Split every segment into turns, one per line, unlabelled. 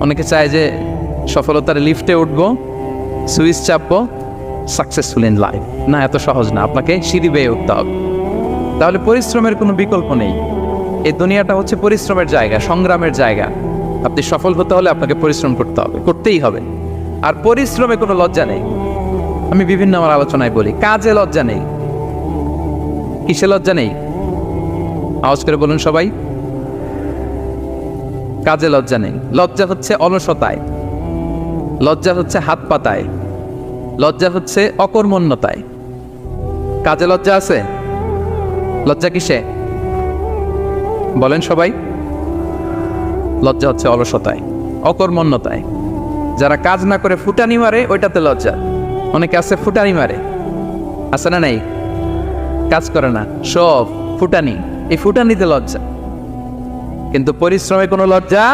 অনেকে চায় যে সফলতার লিফটে উঠবো, সুইচ চাপবো সাকসেসফুল ইন লাইফ না, এত সহজ না, আপনাকে সিঁড়ি বেয়ে উঠতে হবে। তাহলে পরিশ্রমের কোনো বিকল্প নেই। এই দুনিয়াটা হচ্ছে পরিশ্রমের জায়গা, সংগ্রামের জায়গা। আপনি সফল হতে হলে আপনাকে পরিশ্রম করতে হবে, করতেই হবে। আর পরিশ্রমে কোনো লজ্জা নেই। আমি বিভিন্ন আমার আলোচনায় বলি, কাজে লজ্জা নেই। কিসে লজ্জা নেই? আওয়াজ করে বলুন সবাই। কাজে লজ্জা নেই। লজ্জা হচ্ছে অলসতায়। লজ্জা হচ্ছে হাত পাতায়। লজ্জা হচ্ছে অকর্মণ্যতায়। কাজে লজ্জা আছে? লজ্জা কিসে? বলেন সবাই। লজ্জা হচ্ছে অলসতায়, অকর্মণ্যতায়। যারা কাজ না করে ফুটানি মারে, ওইটাতে লজ্জা। অনেকে আছে ফুটানি মারে। আছে না নাই? কাজ করে না। সব ফুটানি। এই ফুটানিতে লজ্জা। কিন্তু পরিশ্রমে কোনো লজ্জা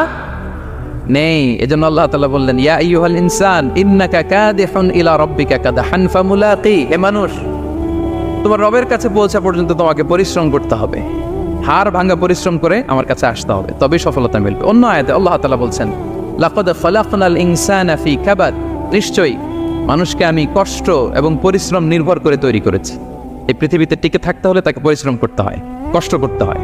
নেই। এজন্য আল্লাহ তাআলা বললেন, ইয়া আইয়ুহাল ইনসান, ইন্নাকা কাদিহুন ইলা রাব্বিকা কাদহান ফামুলাকি। হে মানুষ, তোমার রবের কাছে পৌঁছা পর্যন্ত তোমাকে পরিশ্রম করতে হবে। হার ভাঙা পরিশ্রম করে আমার কাছে আসতে হবে, তবেই সফলতা মিলবে। অন্য আয়াতে আল্লাহ তাআলা বলছেন, লাকাদ খালাকনাল ইনসানা ফি কাবাদ। নিশ্চয়ই, মানুষকে আমি কষ্ট এবং পরিশ্রম নির্ভর করে তৈরি করেছি। এই পৃথিবীতে টিকে থাকতে হলে তাকে পরিশ্রম করতে হয়, কষ্ট করতে হয়।